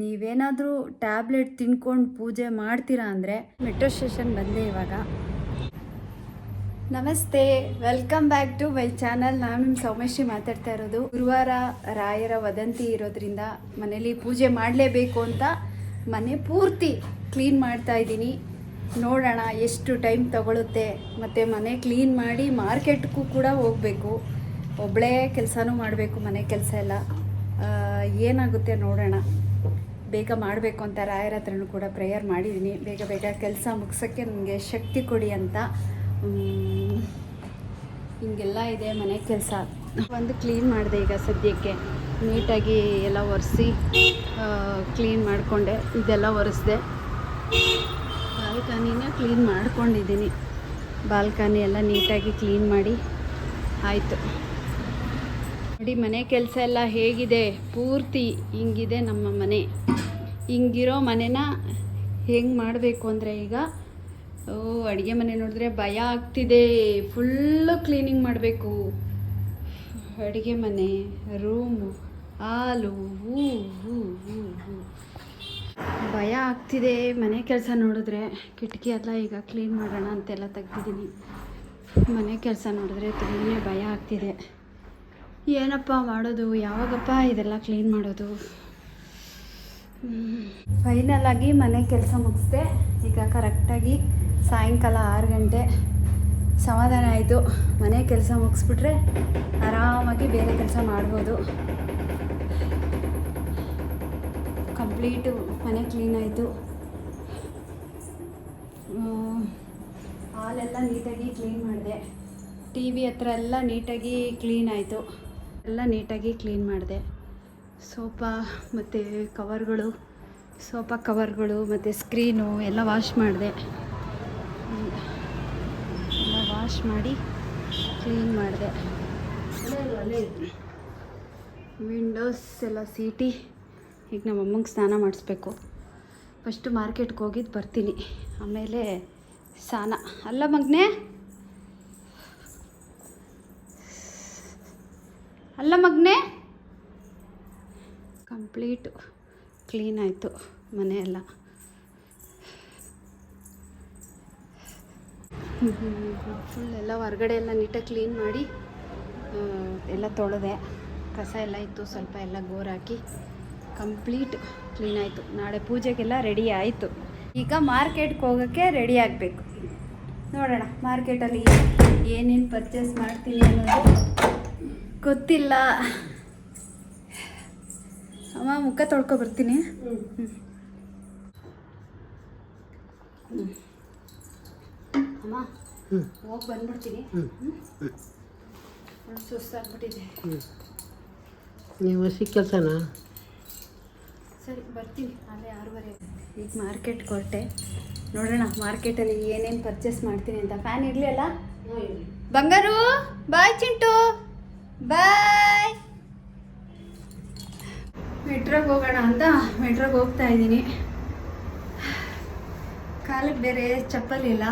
ನೀವೇನಾದರೂ ಟ್ಯಾಬ್ಲೆಟ್ ತಿನ್ಕೊಂಡು ಪೂಜೆ ಮಾಡ್ತೀರಾ ಅಂದರೆ ಮೆಟ್ರೋ ಸ್ಟೇಷನ್ ಬಂದೆ ಇವಾಗ. ನಮಸ್ತೆ, welcome back to my channel. ನಾನು ನಿಮ್ಮ ಸೌಮೇಶ್ರಿ ಮಾತಾಡ್ತಾ ಇರೋದು. ಗುರುವಾರ ರಾಯರ ವದಂತಿ ಇರೋದ್ರಿಂದ ಮನೇಲಿ ಪೂಜೆ ಮಾಡಲೇಬೇಕು ಅಂತ ಮನೆ ಪೂರ್ತಿ ಕ್ಲೀನ್ ಮಾಡ್ತಾ ಇದ್ದೀನಿ. ನೋಡೋಣ ಎಷ್ಟು ಟೈಮ್ ತಗೊಳುತ್ತೆ. ಮತ್ತು ಮನೆ ಕ್ಲೀನ್ ಮಾಡಿ ಮಾರ್ಕೆಟ್ಗೂ ಕೂಡ ಹೋಗಬೇಕು. ಒಬ್ಬಳೇ ಕೆಲಸನೂ ಮಾಡಬೇಕು, ಮನೆ ಕೆಲಸ ಎಲ್ಲ. ಏನಾಗುತ್ತೆ ನೋಡೋಣ. ಬೇಗ ಮಾಡಬೇಕು ಅಂತ ರಾಯರ ಹತ್ರನೂ ಕೂಡ ಪ್ರೇಯರ್ ಮಾಡಿದ್ದೀನಿ. ಬೇಗ ಬೇಗ ಕೆಲಸ ಮುಗಿಸೋಕ್ಕೆ ನನಗೆ ಶಕ್ತಿ ಕೊಡಿ ಅಂತ. ಹಿಂಗೆಲ್ಲ ಇದೆ ಮನೆ ಕೆಲಸ. ಒಂದು ಕ್ಲೀನ್ ಮಾಡಿದೆ ಈಗ ಸದ್ಯಕ್ಕೆ. ನೀಟಾಗಿ ಎಲ್ಲ ಒರೆಸಿ ಕ್ಲೀನ್ ಮಾಡಿಕೊಂಡೆ. ಇದೆಲ್ಲ ಒರೆಸ್ದೆ. ಬಾಲ್ಕನಿನ ಕ್ಲೀನ್ ಮಾಡ್ಕೊಂಡಿದ್ದೀನಿ. ಬಾಲ್ಕನಿ ಎಲ್ಲ ನೀಟಾಗಿ ಕ್ಲೀನ್ ಮಾಡಿ ಆಯಿತು. ನೋಡಿ ಮನೆ ಕೆಲಸ ಎಲ್ಲ ಹೇಗಿದೆ? ಪೂರ್ತಿ ಹಿಂಗಿದೆ ನಮ್ಮ ಮನೆ. ಹಿಂಗಿರೋ ಮನೆನ ಹೆಂಗೆ ಮಾಡಬೇಕು ಅಂದರೆ ಈಗ? ಓ, ಅಡುಗೆ ಮನೆ ನೋಡಿದ್ರೆ ಭಯ ಆಗ್ತಿದೆ. ಫುಲ್ಲು ಕ್ಲೀನಿಂಗ್ ಮಾಡಬೇಕು. ಅಡುಗೆ ಮನೆ ರೂಮು ಹಾಲು, ಹೂ ಭಯ ಆಗ್ತಿದೆ. ಮನೆ ಕೆಲಸ ನೋಡಿದ್ರೆ ಕಿಟಕಿ ಎಲ್ಲ ಈಗ ಕ್ಲೀನ್ ಮಾಡೋಣ ಅಂತೆಲ್ಲ ತೆಗ್ದಿದ್ದೀನಿ. ಮನೆ ಕೆಲಸ ನೋಡಿದ್ರೆ ತುಂಬಾ ಭಯ ಆಗ್ತಿದೆ. ಏನಪ್ಪ ಮಾಡೋದು? ಯಾವಾಗಪ್ಪ ಇದೆಲ್ಲ ಕ್ಲೀನ್ ಮಾಡೋದು? ಫೈನಲ್ ಆಗಿ ಮನೆ ಕೆಲಸ ಮುಗಿಸ್ದೆ. ಈಗ ಕರೆಕ್ಟಾಗಿ ಸಾಯಂಕಾಲ ಆರು ಗಂಟೆ ಸಮಾಧಾನ ಆಯಿತು. ಮನೆ ಕೆಲಸ ಮುಗಿಸ್ಬಿಟ್ರೆ ಆರಾಮಾಗಿ ಬೇರೆ ಕೆಲಸ ಮಾಡ್ಬೋದು. ಕಂಪ್ಲೀಟು ಮನೆ ಕ್ಲೀನ್ ಆಯಿತು. ಹಾಲೆಲ್ಲ ನೀಟಾಗಿ ಕ್ಲೀನ್ ಮಾಡಿದೆ. ಟಿ ವಿ ಹತ್ರ ಎಲ್ಲ ನೀಟಾಗಿ ಕ್ಲೀನ್ ಆಯಿತು. ಎಲ್ಲ ನೀಟಾಗಿ ಕ್ಲೀನ್ ಮಾಡಿದೆ. ಸೋಫಾ ಮತ್ತು ಕವರ್ಗಳು, ಸೋಫಾ ಕವರ್ಗಳು ಮತ್ತು ಸ್ಕ್ರೀನು ಎಲ್ಲ ವಾಶ್ ಮಾಡಿದೆ. ಎಲ್ಲ ವಾಶ್ ಮಾಡಿ ಕ್ಲೀನ್ ಮಾಡಿದೆ. ವಿಂಡೋಸ್ ಎಲ್ಲ ಸೀಟಿ. ಈಗ ನಮ್ಮ ಅಮ್ಮಂಗೆ ಸ್ನಾನ ಮಾಡಿಸ್ಬೇಕು. ಫಸ್ಟು ಮಾರ್ಕೆಟ್ಗೆ ಹೋಗಿದ್ದು ಬರ್ತೀನಿ. ಆಮೇಲೆ ಸ್ನಾನ. ಅಲ್ಲ ಮಗನೇ? ಅಲ್ಲ ಮಗನೇ? ಕಂಪ್ಲೀಟ್ ಕ್ಲೀನ್ ಆಯಿತು ಮನೆಯೆಲ್ಲ. ಫುಲ್ ಎಲ್ಲ ಹೊರಗಡೆ ಎಲ್ಲ ನೀಟಾಗಿ ಕ್ಲೀನ್ ಮಾಡಿ ಎಲ್ಲ ತೊಳೆದೆ. ಕಸ ಎಲ್ಲ ಇತ್ತು, ಸ್ವಲ್ಪ ಎಲ್ಲ ಗೋರ್ ಹಾಕಿ ಕಂಪ್ಲೀಟ್ ಕ್ಲೀನ್ ಆಯಿತು. ನಾಳೆ ಪೂಜೆಗೆಲ್ಲ ರೆಡಿ ಆಯಿತು. ಈಗ ಮಾರ್ಕೆಟ್ಗೆ ಹೋಗೋಕ್ಕೆ ರೆಡಿ ಆಗಬೇಕು. ನೋಡೋಣ, ಮಾರ್ಕೆಟಲ್ಲಿ ಏನೇನು ಪರ್ಚೇಸ್ ಮಾಡ್ತೀನಿ ಅನ್ನೋದು ಗೊತ್ತಿಲ್ಲ. ಅಮ್ಮ ಮುಖ ತೊಳ್ಕೊ ಬರ್ತೀನಿ. ಅಮ್ಮ ಹೋಗಿ ಬಂದ್ಬಿಡ್ತೀನಿ. ಸುಸ್ತಾಗ್ಬಿಟ್ಟಿದೆ. ನೀವು ಹಸಿ ಕೆಲಸನಾ? ಸರಿ ಬರ್ತೀನಿ. ಅಲ್ಲೇ ಆರೂವರೆ ಈಗ ಮಾರ್ಕೆಟ್ ಕೊಟ್ಟೆ ನೋಡೋಣ ಮಾರ್ಕೆಟಲ್ಲಿ ಏನೇನು ಪರ್ಚೇಸ್ ಮಾಡ್ತೀನಿ ಅಂತ. ಫ್ಯಾನ್ ಇರಲಿ ಅಲ್ಲ? ಬಂಗಾರು ಬಾಯ್ ಚಿಂಟು. ಬಾಯ್. ಮೆಟ್ರೋಗೆ ಹೋಗೋಣ ಅಂತ ಮೆಟ್ರೋಗೆ ಹೋಗ್ತಾ ಇದ್ದೀನಿ. ಕಾಲಿಗೆ ಬೇರೆ ಚಪ್ಪಲಿ ಇಲ್ಲ.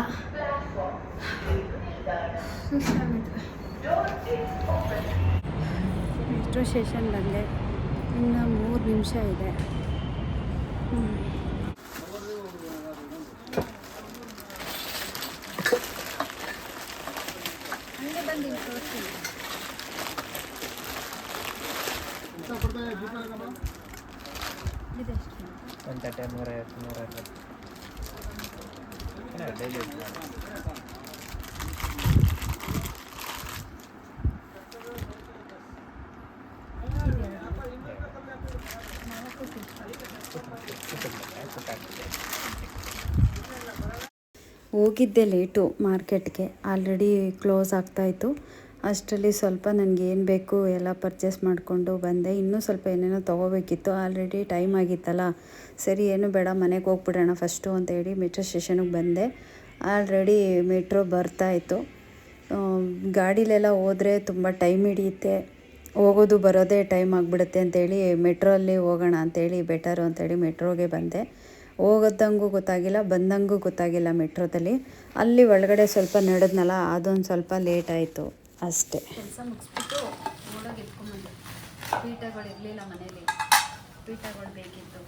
ಮೆಟ್ರೋ ಸ್ಟೇಷನ್ ಬಂದೆ. ಇನ್ನು ಮೂರು ನಿಮಿಷ ಇದೆ. ಹ್ಞೂ ಬಂದು ತೋರಿಸ್ತೀನಿ ಒಂದು ತಟ್ಟೆ ನೂರೈವತ್ತು ನೂರೈವತ್ತು ಡೈಲಿ ಹೋಗಿದ್ದೆ ಲೇಟು ಮಾರ್ಕೆಟ್ಗೆ. ಆಲ್ರೆಡಿ ಕ್ಲೋಸ್ ಆಗ್ತಾಯಿತ್ತು ಅಷ್ಟರಲ್ಲಿ ಸ್ವಲ್ಪ ನನಗೆ ಏನು ಬೇಕು ಎಲ್ಲ ಪರ್ಚೇಸ್ ಮಾಡಿಕೊಂಡು ಬಂದೆ. ಇನ್ನೂ ಸ್ವಲ್ಪ ಏನೇನೋ ತೊಗೋಬೇಕಿತ್ತು. ಆಲ್ರೆಡಿ ಟೈಮ್ ಆಗಿತ್ತಲ್ಲ. ಸರಿ, ಏನು ಬೇಡ, ಮನೆಗೆ ಹೋಗ್ಬಿಡೋಣ ಫಸ್ಟು ಅಂತ ಹೇಳಿ ಮೆಟ್ರೋ ಸ್ಟೇಷನಿಗೆ ಬಂದೆ. ಆಲ್ರೆಡಿ ಮೆಟ್ರೋ ಬರ್ತಾಯಿತ್ತು ಗಾಡೀಲೆಲ್ಲ ಹೋದರೆ ತುಂಬ ಟೈಮ್ ಹಿಡಿಯುತ್ತೆ. ಹೋಗೋದು ಬರೋದೇ ಟೈಮ್ ಆಗಿಬಿಡುತ್ತೆ ಅಂತೇಳಿ ಮೆಟ್ರೋಲ್ಲಿ ಹೋಗೋಣ ಅಂತೇಳಿ ಬೆಟರು ಅಂತೇಳಿ ಮೆಟ್ರೋಗೆ ಬಂದೆ. ಹೋಗೋದಂಗೂ ಗೊತ್ತಾಗಿಲ್ಲ, ಬಂದಂಗೂ ಗೊತ್ತಾಗಿಲ್ಲ ಮೆಟ್ರೋದಲ್ಲಿ ಅಲ್ಲಿ ಒಳಗಡೆ ಸ್ವಲ್ಪ ನಡೆದ್ನಲ್ಲ, ಅದೊಂದು ಸ್ವಲ್ಪ ಲೇಟ್ ಆಯಿತು. ಅಷ್ಟೇ. ಕೆಲಸ ಮುಗಿಸ್ಬಿಟ್ಟು ಓಡೋಗಿ ಎತ್ಕೊಂಬಂದೆ. ಪೀಠಗಳು ಇರಲಿಲ್ಲ ಮನೇಲಿ. ಪೀಠಗಳು ಬೇಕಿತ್ತು.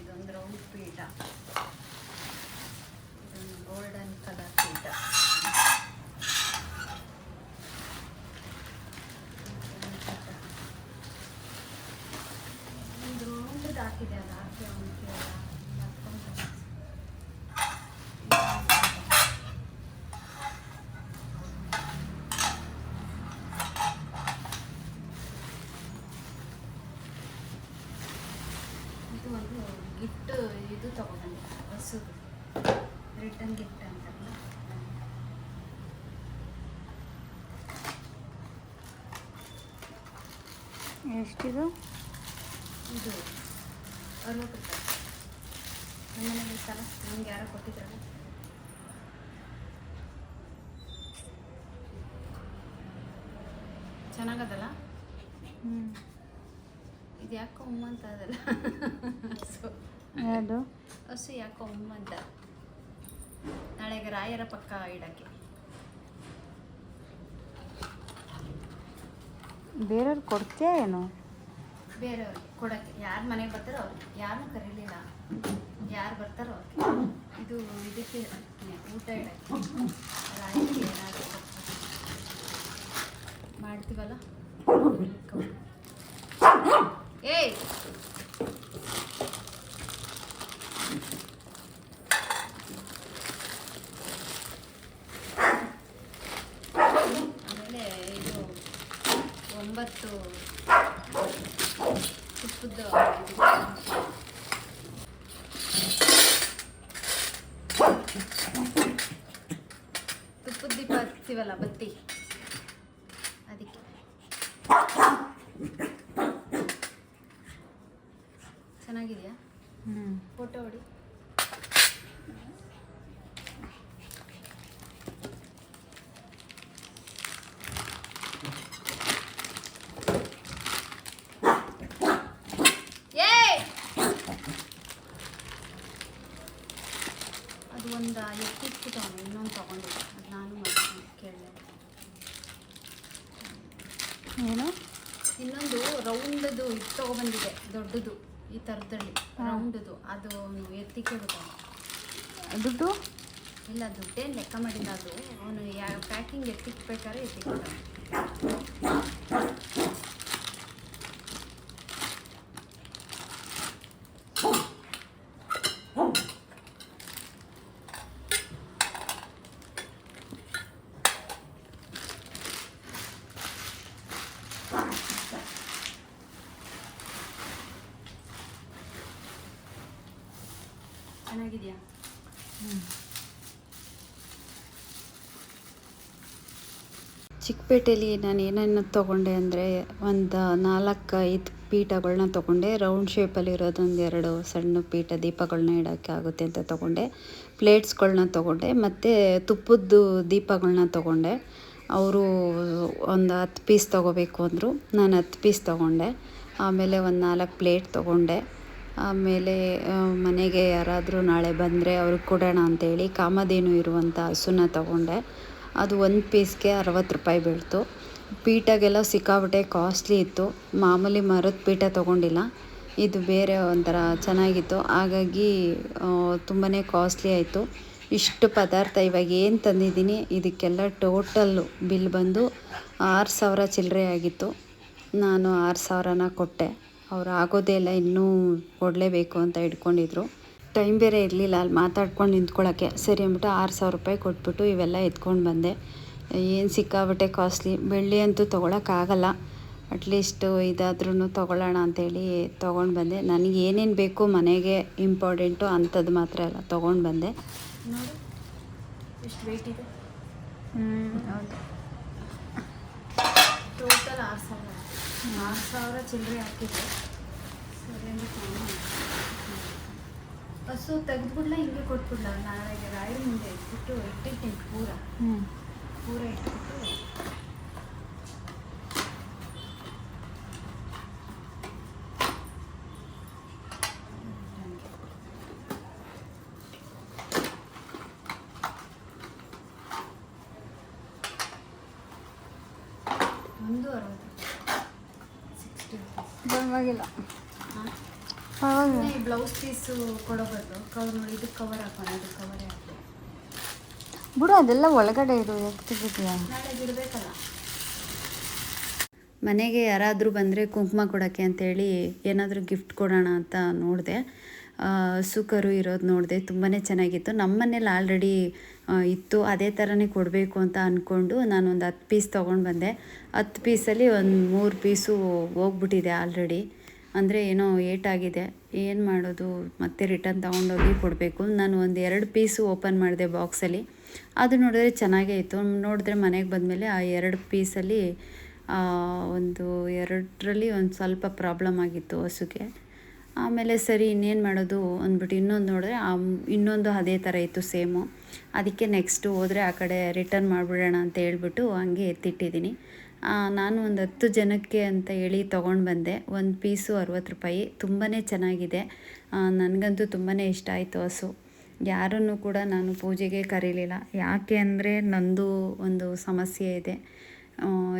ಇದೊಂದು ರೌಂಡ್ ಪೀಠ. ಇದೊಂದು ಗೋಲ್ಡನ್ ಕಲರ್ ಪೀಠ. ಒಂದು ರೌಂಡ್ ಹಾಕಿದೆ ಅಲ್ಲ? ಹಾಕಿ ಅವನಿಗೆ ಎಷ್ಟಿದು? ಇದು ಅರವತ್ತು ರೂಪಾಯಿ. ನಮ್ಮನೇಲಿ ಇತ್ತಲ್ಲ ನಮ್ಗೆ ಯಾರೋ ಕೊಟ್ಟಿದ್ರಲ್ಲ ಚೆನ್ನಾಗದಲ್ಲ? ಹ್ಞೂ ಇದು ಯಾಕೋ ಉಮ್ಮ ಅಂತ ಅದಲ್ಲ. ಹಸು ಹಸು ಯಾಕೋ ಉಮ್ಮ ಅಂತ. ನಾಳೆಗೆ ರಾಯರ ಪಕ್ಕ ಇಡಕ್ಕೆ. ಬೇರೆಯವ್ರು ಕೊಡ್ತೀಯಾ ಏನು? ಬೇರೆಯವ್ರಿಗೆ ಕೊಡಕ್ಕೆ. ಯಾರು ಮನೆಗೆ ಬರ್ತಾರೋ ಅವ್ರಿಗೆ ಕರೀಲಿಲ್ಲ. ಯಾರು ಬರ್ತಾರೋ ಇದು ಇದಕ್ಕೆ ಊಟ ಇಡಕ್ಕೆ ಮಾಡ್ತೀವಲ್ಲ ಏಯ್ ಆಮೇಲೆ ಇದು ಒಂಬತ್ತು ತುಪ್ಪದ್ದು ತುಪ್ಪದ ದೀಪ ಹಚ್ತೀವಲ್ಲ ಬತ್ತಿ. ಅದಕ್ಕೆ. ಚೆನ್ನಾಗಿದೆಯಾ? ಹ್ಞೂ ಫೋಟೋ ಹೊಡಿ! ಅದು ಒಂದು ಎತ್ತಿತ್ತು ತಗೊಂಡು ಇನ್ನೊಂದು ತಗೊಂಡಿದ್ದೆ ಅದು ನಾನು ಮಾಡ್ಕೊಂಡು ಕೇಳಿದೆ ಏನು ಇನ್ನೊಂದು ರೌಂಡದು ಇದು ತೊಗೊಬಂದಿದೆ ದೊಡ್ಡದು ಈ ಥರದಲ್ಲಿ ರೌಂಡದು ಅದು ನೀವು ಎತ್ತಿ ದುಡ್ಡು? ಇಲ್ಲ ದುಡ್ಡೇನು ಲೆಕ್ಕ ಮಾಡಿಲ್ಲ ಅದು. ಅವನು ಯಾವ ಪ್ಯಾಕಿಂಗ್ ಎತ್ತಿಕ್ಬೇಕಾದ್ರೆ ಎತ್ತಿಕ್ಬಿಟ್ಟ ಚೆನ್ನಾಗಿದೆಯಾ? ಚಿಕ್ಕಪೇಟೆಯಲ್ಲಿ ನಾನು ಏನೇನು ತೊಗೊಂಡೆ ಅಂದರೆ ಒಂದು ನಾಲ್ಕು ಐದು ಪೀಠಗಳನ್ನ ತೊಗೊಂಡೆ. ರೌಂಡ್ ಶೇಪಲ್ಲಿ ಇರೋದೊಂದು ಎರಡು ಸಣ್ಣ ಪೀಠ ದೀಪಗಳನ್ನ ಇಡೋಕ್ಕೆ ಆಗುತ್ತೆ ಅಂತ ತೊಗೊಂಡೆ. ಪ್ಲೇಟ್ಸ್ಗಳನ್ನ ತೊಗೊಂಡೆ. ಮತ್ತು ತುಪ್ಪದ್ದು ದೀಪಗಳನ್ನ ತೊಗೊಂಡೆ. ಅವರು ಒಂದು ಹತ್ತು ಪೀಸ್ ತೊಗೋಬೇಕು ಅಂದರು. ನಾನು ಹತ್ತು ಪೀಸ್ ತೊಗೊಂಡೆ. ಆಮೇಲೆ ಒಂದು ನಾಲ್ಕು ಪ್ಲೇಟ್ ತೊಗೊಂಡೆ. ಆಮೇಲೆ ಮನೆಗೆ ಯಾರಾದರೂ ನಾಳೆ ಬಂದರೆ ಅವ್ರಿಗೆ ಕೊಡೋಣ ಅಂತೇಳಿ ಕಾಮಧೇನು ಇರುವಂಥ ಹಸುನ ತಗೊಂಡೆ. ಅದು ಒಂದು ಪೀಸ್ಗೆ ಅರವತ್ತು ರೂಪಾಯಿ ಬೀಳ್ತು. ಪೀಠಗೆಲ್ಲ ಸಿಕ್ಕಾಬಿಟ್ಟೆ ಕಾಸ್ಟ್ಲಿ ಇತ್ತು. ಮಾಮೂಲಿ ಮರದ ಪೀಠ ತೊಗೊಂಡಿಲ್ಲ. ಇದು ಬೇರೆ ಒಂಥರ ಚೆನ್ನಾಗಿತ್ತು. ಹಾಗಾಗಿ ತುಂಬಾ ಕಾಸ್ಟ್ಲಿ ಆಯಿತು. ಇಷ್ಟು ಪದಾರ್ಥ ಇವಾಗ ಏನು ತಂದಿದ್ದೀನಿ, ಇದಕ್ಕೆಲ್ಲ ಟೋಟಲ್ಲು ಬಿಲ್ ಬಂದು ಆರು ಸಾವಿರ ಚಿಲ್ಲರೆ ಆಗಿತ್ತು. ನಾನು ಆರು ಸಾವಿರನ ಕೊಟ್ಟೆ. ಅವ್ರು ಆಗೋದೇ ಇಲ್ಲ ಇನ್ನೂ ಕೊಡಲೇಬೇಕು ಅಂತ ಇಟ್ಕೊಂಡಿದ್ರು. ಟೈಮ್ ಬೇರೆ ಇರಲಿಲ್ಲ ಅಲ್ಲಿ ಮಾತಾಡ್ಕೊಂಡು ನಿಂತ್ಕೊಳ್ಳೋಕ್ಕೆ ಸರಿ ಅಂದ್ಬಿಟ್ಟು ಆರು ಸಾವಿರ ರೂಪಾಯಿ ಕೊಟ್ಬಿಟ್ಟು ಇವೆಲ್ಲ ಎತ್ಕೊಂಡು ಬಂದೆ. ಏನು ಸಿಕ್ಕಾಬಟ್ಟೆ ಕಾಸ್ಟ್ಲಿ ಬೆಳ್ಳಿ ಅಂತೂ ತೊಗೊಳಕ್ಕಾಗಲ್ಲ ಅಟ್ಲೀಸ್ಟ್ ಇದಾದ್ರೂ ತೊಗೊಳ್ಳೋಣ ಅಂತೇಳಿ ತೊಗೊಂಡು ಬಂದೆ. ನನಗೆ ಏನೇನು ಬೇಕು ಮನೆಗೆ ಇಂಪಾರ್ಟೆಂಟು ಅಂಥದ್ದು ಮಾತ್ರ ಎಲ್ಲ ತೊಗೊಂಡು ಬಂದೆ. ನೋಡಿ ಎಷ್ಟು ವೆಯ್ಟ್ ಇದೆ? ಹ್ಞೂ ಹೌದು. ಟೋಟಲ್ ಆರು ಸಾವಿರ. ಆರು ಸಾವಿರ ಚಿಲ್ಲರೆ ಹಾಕಿದೆ ಸರಿ ಹಸು ತೆಗೆದ್ಬಿಡ್ಲ ಹಿಂಗೆ ಕೊಟ್ಬಿಡ್ಲ? ನಾಳೆಗೆ ರಾಯಲ್ ಮುಂದೆ ಇಟ್ಬಿಟ್ಟು ಇಟ್ಟಿರ್ತೀನಿ ಪೂರ. ಹ್ಞೂ ಪೂರ ಇಟ್ಬಿಟ್ಟು ಒಂದು ಅರವತ್ತು ಸಿಕ್ಸ್ಟಿ ರುಪೀಸ್ ಪರವಾಗಿಲ್ಲ. ಪರವಾಗಿಲ್ಲ. ಬ್ಲೌಸ್ ಪೀಸು ಕೊಡೋ ಬದಲು ಕವರ್ ನೋಡಿ ಇದು ಕವರ್ ಹಾಕೋಣ ಇದು ಕವರೇ ಹಾಕಿ. ಬಿಡು ಅದೆಲ್ಲ ಒಳಗಡೆ ಇರು ಯಾಕೆ ತೆಗಿತೀಯ ನಾಳೆ ಬಿಡಬೇಕಲ್ಲ. ಮನೆಗೆ ಯಾರಾದರೂ ಬಂದರೆ ಕುಂಕುಮ ಕೊಡೋಕ್ಕೆ ಅಂತೇಳಿ ಏನಾದರೂ ಗಿಫ್ಟ್ ಕೊಡೋಣ ಅಂತ ನೋಡಿದೆ. ಸುಕರು ಇರೋದು ನೋಡಿದೆ ತುಂಬಾ ಚೆನ್ನಾಗಿತ್ತು. ನಮ್ಮ ಮನೇಲಿ ಆಲ್ರೆಡಿ ಇತ್ತು. ಅದೇ ಥರನೇ ಕೊಡಬೇಕು ಅಂತ ಅಂದ್ಕೊಂಡು ನಾನು ಒಂದು ಹತ್ತು ಪೀಸ್ ತೊಗೊಂಡು ಬಂದೆ. ಹತ್ತು ಪೀಸಲ್ಲಿ ಒಂದು ಮೂರು ಪೀಸು ಹೋಗ್ಬಿಟ್ಟಿದೆ ಆಲ್ರೆಡಿ ಅಂದರೆ ಏನೋ ಏಟಾಗಿದೆ ಏನು ಮಾಡೋದು? ಮತ್ತೆ ರಿಟರ್ನ್ ತೊಗೊಂಡೋಗಿ ಕೊಡಬೇಕು. ನಾನು ಒಂದು ಎರಡು ಪೀಸು ಓಪನ್ ಮಾಡಿದೆ ಬಾಕ್ಸಲ್ಲಿ ಅದು ನೋಡಿದ್ರೆ ಚೆನ್ನಾಗೇ ಇತ್ತು. ನೋಡಿದ್ರೆ ಮನೆಗೆ ಬಂದಮೇಲೆ ಆ ಎರಡು ಪೀಸಲ್ಲಿ ಒಂದು ಎರಡರಲ್ಲಿ ಒಂದು ಸ್ವಲ್ಪ ಪ್ರಾಬ್ಲಮ್ ಆಗಿತ್ತು ಹಸುಗೆ. ಆಮೇಲೆ ಸರಿ, ಇನ್ನೇನು ಮಾಡೋದು ಅಂದ್ಬಿಟ್ಟು ಇನ್ನೊಂದು ನೋಡಿದ್ರೆ ಆ ಇನ್ನೊಂದು ಅದೇ ಥರ ಇತ್ತು ಸೇಮು. ಅದಕ್ಕೆ ನೆಕ್ಸ್ಟು ಹೋದರೆ ಆ ಕಡೆ ರಿಟರ್ನ್ ಮಾಡಿಬಿಡೋಣ ಅಂತ ಹೇಳ್ಬಿಟ್ಟು ಹಂಗೆ ಎತ್ತಿಟ್ಟಿದ್ದೀನಿ. ನಾನು ಒಂದು ಹತ್ತು ಜನಕ್ಕೆ ಅಂತ ಹೇಳಿ ತೊಗೊಂಡು ಬಂದೆ. ಒಂದು ಪೀಸು ಅರವತ್ತು ರೂಪಾಯಿ. ತುಂಬಾ ಚೆನ್ನಾಗಿದೆ. ನನಗಂತೂ ತುಂಬಾ ಇಷ್ಟ ಆಯಿತು ಹಸು. ಯಾರನ್ನು ಕೂಡ ನಾನು ಪೂಜೆಗೆ ಕರೀಲಿಲ್ಲ. ಯಾಕೆ ಅಂದರೆ ನಂದು ಒಂದು ಸಮಸ್ಯೆ ಇದೆ.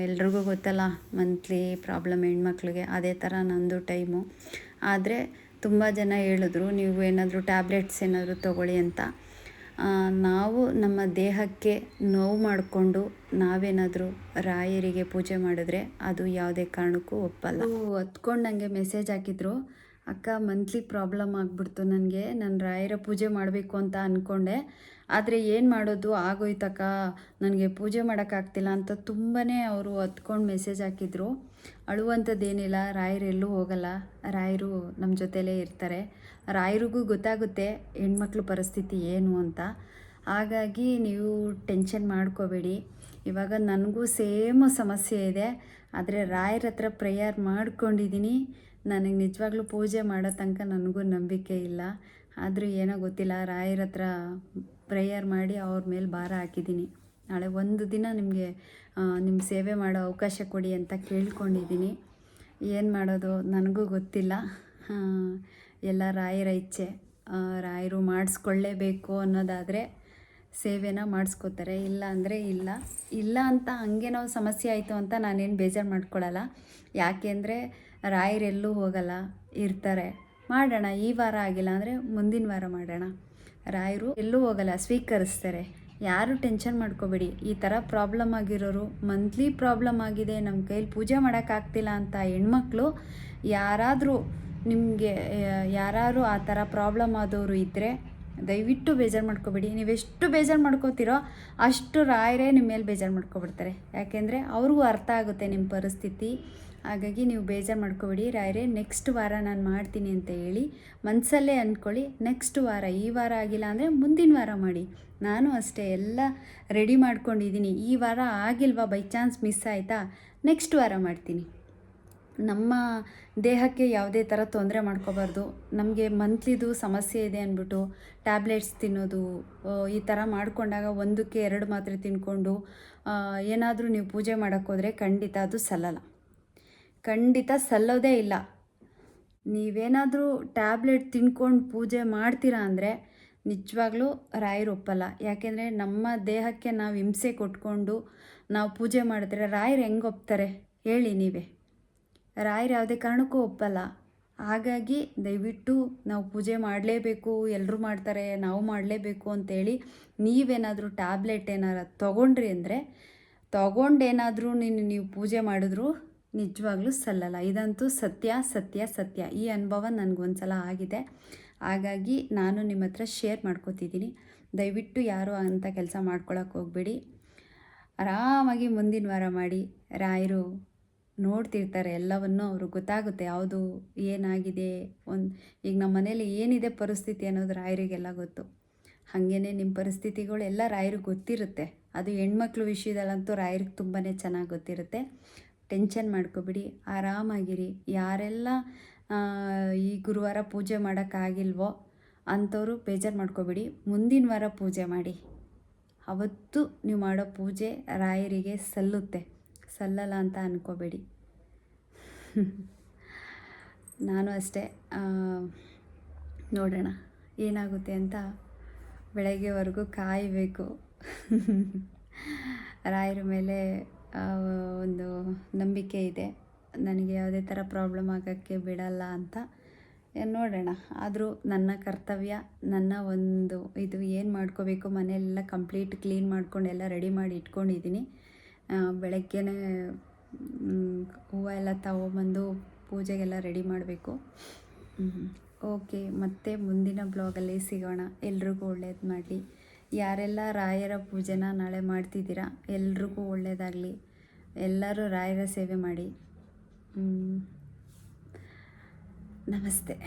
ಎಲ್ರಿಗೂ ಗೊತ್ತಲ್ಲ ಮಂತ್ಲಿ ಪ್ರಾಬ್ಲಮ್ ಹೆಣ್ಮಕ್ಳಿಗೆ. ಅದೇ ಥರ ನಂದು ಟೈಮು ಆದರೆ ತುಂಬ ಜನ ಹೇಳಿದ್ರು, ನೀವು ಏನಾದರೂ ಟ್ಯಾಬ್ಲೆಟ್ಸ್ ಏನಾದರೂ ತೊಗೊಳ್ಳಿ ಅಂತ. ನಾವು ನಮ್ಮ ದೇಹಕ್ಕೆ ನೋವು ಮಾಡಿಕೊಂಡು ನಾವೇನಾದರೂ ರಾಯರಿಗೆ ಪೂಜೆ ಮಾಡಿದ್ರೆ ಅದು ಯಾವುದೇ ಕಾರಣಕ್ಕೂ ಒಪ್ಪಲ್ಲ. ಹತ್ಕೊಂಡು ಮೆಸೇಜ್ ಹಾಕಿದ್ರು. ಅಕ್ಕ ಮಂತ್ಲಿ ಪ್ರಾಬ್ಲಮ್ ಆಗಿಬಿಡ್ತು ನನಗೆ. ನಾನು ರಾಯರ ಪೂಜೆ ಮಾಡಬೇಕು ಅಂತ ಅಂದ್ಕೊಂಡೆ ಆದರೆ ಏನು ಮಾಡೋದು? ಆಗೋಯ್ತಕ್ಕ ನನಗೆ ಪೂಜೆ ಮಾಡೋಕ್ಕಾಗ್ತಿಲ್ಲ ಅಂತ ತುಂಬಾ ಅವರು ಹತ್ಕೊಂಡು ಮೆಸೇಜ್ ಹಾಕಿದರು. ಅಳುವಂಥದ್ದೇನಿಲ್ಲ, ರಾಯರು ಎಲ್ಲೂ ಹೋಗಲ್ಲ. ರಾಯರು ನಮ್ಮ ಜೊತೆಲೇ ಇರ್ತಾರೆ. ರಾಯರಿಗೂ ಗೊತ್ತಾಗುತ್ತೆ ಹೆಣ್ಮಕ್ಳ ಪರಿಸ್ಥಿತಿ ಏನು ಅಂತ. ಹಾಗಾಗಿ ನೀವು ಟೆನ್ಷನ್ ಮಾಡ್ಕೋಬೇಡಿ. ಇವಾಗ ನನಗೂ ಸೇಮ್ ಸಮಸ್ಯೆ ಇದೆ. ಆದರೆ ರಾಯರ ಹತ್ರ ಪ್ರೇಯರ್ ಮಾಡ್ಕೊಂಡಿದ್ದೀನಿ ನನಗೆ ನಿಜವಾಗ್ಲೂ ಪೂಜೆ ಮಾಡೋ ತನಕ ನನಗೂ ನಂಬಿಕೆ ಇಲ್ಲ. ಆದರೂ ಏನೋ ಗೊತ್ತಿಲ್ಲ, ರಾಯರ ಹತ್ರ ಪ್ರೇಯರ್ ಮಾಡಿ ಅವ್ರ ಮೇಲೆ ಭಾರ ಹಾಕಿದ್ದೀನಿ. ನಾಳೆ ಒಂದು ದಿನ ನಿಮಗೆ ನಿಮ್ಮ ಸೇವೆ ಮಾಡೋ ಅವಕಾಶ ಕೊಡಿ ಅಂತ ಕೇಳ್ಕೊಂಡಿದ್ದೀನಿ. ಏನು ಮಾಡೋದು ನನಗೂ ಗೊತ್ತಿಲ್ಲ. ಎಲ್ಲ ರಾಯರ ಇಚ್ಛೆ. ರಾಯರು ಮಾಡಿಸ್ಕೊಳ್ಳೇಬೇಕು ಅನ್ನೋದಾದರೆ ಸೇವೆನ ಮಾಡಿಸ್ಕೋತಾರೆ. ಇಲ್ಲ ಅಂದರೆ ಇಲ್ಲ. ಇಲ್ಲ ಅಂತ ಹಂಗೇನೋ ಸಮಸ್ಯೆ ಆಯಿತು ಅಂತ ನಾನೇನು ಬೇಜಾರು ಮಾಡ್ಕೊಳ್ಳಲ್ಲ ಯಾಕೆಂದರೆ ರಾಯರೆಲ್ಲೂ ಹೋಗಲ್ಲ, ಇರ್ತಾರೆ. ಮಾಡೋಣ, ಈ ವಾರ ಆಗಿಲ್ಲ ಅಂದರೆ ಮುಂದಿನ ವಾರ ಮಾಡೋಣ. ರಾಯರು ಎಲ್ಲೂ ಹೋಗಲ್ಲ, ಸ್ವೀಕರಿಸ್ತಾರೆ. ಯಾರು ಟೆನ್ಷನ್ ಮಾಡ್ಕೋಬೇಡಿ. ಈ ಥರ ಪ್ರಾಬ್ಲಮ್ ಆಗಿರೋರು, ಮಂತ್ಲಿ ಪ್ರಾಬ್ಲಮ್ ಆಗಿದೆ ನಮ್ಮ ಕೈಲಿ ಪೂಜೆ ಮಾಡೋಕ್ಕಾಗ್ತಿಲ್ಲ ಅಂತ ಹೆಣ್ಮಕ್ಳು, ಯಾರಾದರೂ ನಿಮಗೆ ಯಾರು ಆ ಥರ ಪ್ರಾಬ್ಲಮ್ ಆದವರು ಇದ್ದರೆ ದಯವಿಟ್ಟು ಬೇಜಾರು ಮಾಡ್ಕೋಬೇಡಿ. ನೀವೆಷ್ಟು ಬೇಜಾರು ಮಾಡ್ಕೋತೀರೋ ಅಷ್ಟು ರಾಯರೇ ನಿಮ್ಮ ಮೇಲೆ ಬೇಜಾರು ಮಾಡ್ಕೊಬಿಡ್ತಾರೆ. ಯಾಕೆಂದರೆ ಅವ್ರಿಗೂ ಅರ್ಥ ಆಗುತ್ತೆ ನಿಮ್ಮ ಪರಿಸ್ಥಿತಿ. ಹಾಗಾಗಿ ನೀವು ಬೇಜಾರು ಮಾಡ್ಕೋಬೇಡಿ. ರಾಯರೇ ನೆಕ್ಸ್ಟ್ ವಾರ ನಾನು ಮಾಡ್ತೀನಿ ಅಂತ ಹೇಳಿ ಮನಸ್ಸಲ್ಲೇ ಅಂದ್ಕೊಳ್ಳಿ ನೆಕ್ಸ್ಟ್ ವಾರ, ಈ ವಾರ ಆಗಿಲ್ಲ ಅಂದರೆ ಮುಂದಿನ ವಾರ ಮಾಡಿ. ನಾನು ಅಷ್ಟೇ ಎಲ್ಲ ರೆಡಿ ಮಾಡ್ಕೊಂಡಿದ್ದೀನಿ. ಈ ವಾರ ಆಗಿಲ್ವಾ ಬೈ ಚಾನ್ಸ್ ಮಿಸ್ ಆಯಿತಾ? ನೆಕ್ಸ್ಟ್ ವಾರ ಮಾಡ್ತೀನಿ. ನಮ್ಮ ದೇಹಕ್ಕೆ ಯಾವುದೇ ಥರ ತೊಂದರೆ ಮಾಡ್ಕೋಬಾರ್ದು. ನಮಗೆ ಮಂತ್ಲಿದು ಸಮಸ್ಯೆ ಇದೆ ಅಂದ್ಬಿಟ್ಟು ಟ್ಯಾಬ್ಲೆಟ್ಸ್ ತಿನ್ನೋದು ಈ ಥರ ಮಾಡಿಕೊಂಡಾಗ ಒಂದಕ್ಕೆ ಎರಡು ಮಾತ್ರೆ ತಿನ್ಕೊಂಡು ಏನಾದರೂ ನೀವು ಪೂಜೆ ಮಾಡೋಕ್ಕೋದ್ರೆ ಖಂಡಿತ ಅದು ಸಲ್ಲಲ್ಲ. ಖಂಡಿತ ಸಲ್ಲೋದೇ ಇಲ್ಲ. ನೀವೇನಾದರೂ ಟ್ಯಾಬ್ಲೆಟ್ ತಿನ್ಕೊಂಡು ಪೂಜೆ ಮಾಡ್ತೀರಾ ಅಂದರೆ ನಿಜವಾಗ್ಲೂ ರಾಯರು ಒಪ್ಪಲ್ಲ. ಯಾಕೆಂದರೆ ನಮ್ಮ ದೇಹಕ್ಕೆ ನಾವು ಹಿಂಸೆ ಕೊಟ್ಕೊಂಡು ನಾವು ಪೂಜೆ ಮಾಡಿದ್ರೆ ರಾಯರು ಹೆಂಗೆ ಒಪ್ತಾರೆ? ಹೇಳಿ ನೀವೇ. ರಾಯರು ಯಾವುದೇ ಕಾರಣಕ್ಕೂ ಒಪ್ಪಲ್ಲ. ಹಾಗಾಗಿ ದಯವಿಟ್ಟು ನಾವು ಪೂಜೆ ಮಾಡಲೇಬೇಕು ಎಲ್ಲರೂ ಮಾಡ್ತಾರೆ, ನಾವು ಮಾಡಲೇಬೇಕು ಅಂತೇಳಿ ನೀವೇನಾದರೂ ಟ್ಯಾಬ್ಲೆಟ್ ಏನಾರ ತೊಗೊಂಡ್ರಿ ಅಂದರೆ ತೊಗೊಂಡೇನಾದರೂ ನೀನು ನೀವು ಪೂಜೆ ಮಾಡಿದ್ರು ನಿಜವಾಗ್ಲೂ ಸಲ್ಲಲ್ಲ. ಇದಂತೂ ಸತ್ಯ ಸತ್ಯ ಸತ್ಯ. ಈ ಅನುಭವ ನನಗೊಂದ್ಸಲ ಆಗಿದೆ. ಹಾಗಾಗಿ ನಾನು ನಿಮ್ಮ ಹತ್ರ ಶೇರ್ ಮಾಡ್ಕೋತಿದ್ದೀನಿ. ದಯವಿಟ್ಟು ಯಾರು ಅಂತ ಕೆಲಸ ಮಾಡ್ಕೊಳಕ್ಕೆ ಹೋಗಬೇಡಿ. ಆರಾಮಾಗಿ ಮುಂದಿನ ವಾರ ಮಾಡಿ. ರಾಯರು ನೋಡ್ತಿರ್ತಾರೆ, ಎಲ್ಲವನ್ನು ಅವರು ಗೊತ್ತಾಗುತ್ತೆ. ಯಾವುದು ಏನಾಗಿದೆ ಒಂದು, ಈಗ ನಮ್ಮ ಮನೇಲಿ ಏನಿದೆ ಪರಿಸ್ಥಿತಿ ಅನ್ನೋದು ರಾಯರಿಗೆಲ್ಲ ಗೊತ್ತು. ಹಾಗೇನೆ ನಿಮ್ಮ ಪರಿಸ್ಥಿತಿಗಳು ಎಲ್ಲ ರಾಯರಿಗೆ ಗೊತ್ತಿರುತ್ತೆ. ಅದು ಹೆಣ್ಮಕ್ಳು ವಿಷಯದಲ್ಲಂತೂ ರಾಯರಿಗೆ ತುಂಬಾ ಚೆನ್ನಾಗಿ ಗೊತ್ತಿರುತ್ತೆ. ಟೆನ್ಷನ್ ಮಾಡ್ಕೋಬಿಡಿ, ಆರಾಮಾಗಿರಿ. ಯಾರೆಲ್ಲ ಈ ಗುರುವಾರ ಪೂಜೆ ಮಾಡೋಕ್ಕಾಗಿಲ್ವೋ ಅಂಥವರು ಬೇಜಾರು ಮಾಡ್ಕೋಬೇಡಿ. ಮುಂದಿನ ವಾರ ಪೂಜೆ ಮಾಡಿ. ಅವತ್ತು ನೀವು ಮಾಡೋ ಪೂಜೆ ರಾಯರಿಗೆ ಸಲ್ಲುತ್ತೆ. ಸಲ್ಲಲ್ಲ ಅಂತ ಅಂದ್ಕೋಬೇಡಿ ನಾನು ಅಷ್ಟೇ ನೋಡೋಣ ಏನಾಗುತ್ತೆ ಅಂತ ಬೆಳಗ್ಗೆವರೆಗೂ ಕಾಯಬೇಕು. ರಾಯರ ಮೇಲೆ ಒಂದು ನಂಬಿಕೆ ಇದೆ. ನನಗೆ ಯಾವುದೇ ಥರ ಪ್ರಾಬ್ಲಮ್ ಆಗೋಕ್ಕೆ ಬಿಡಲ್ಲ ಅಂತ. ನೋಡೋಣ. ಆದರೂ ನನ್ನ ಕರ್ತವ್ಯ, ನನ್ನ ಒಂದು ಇದು ಏನು ಮಾಡ್ಕೋಬೇಕು? ಮನೆಯೆಲ್ಲ ಕಂಪ್ಲೀಟ್ ಕ್ಲೀನ್ ಮಾಡ್ಕೊಂಡು ಎಲ್ಲ ರೆಡಿ ಮಾಡಿ ಇಟ್ಕೊಂಡಿದ್ದೀನಿ. ಬೆಳಗ್ಗೆ ಹೂವು ಎಲ್ಲ ತಗೊಬಂದು ಪೂಜೆಗೆಲ್ಲ ರೆಡಿ ಮಾಡಬೇಕು. ಓಕೆ ಮತ್ತೆ ಮುಂದಿನ ಬ್ಲಾಗಲ್ಲಿ ಸಿಗೋಣ. ಎಲ್ರಿಗೂ ಒಳ್ಳೇದು ಮಾಡಲಿ. ಯಾರೆಲ್ಲ ರಾಯರ ಪೂಜೆನ ನಾಳೆ ಮಾಡ್ತಿದ್ದೀರಾ, ಎಲ್ರಿಗೂ ಒಳ್ಳೆಯದಾಗಲಿ ಎಲ್ಲರೂ ರಾಯರ ಸೇವೆ ಮಾಡಿ. ನಮಸ್ತೆ.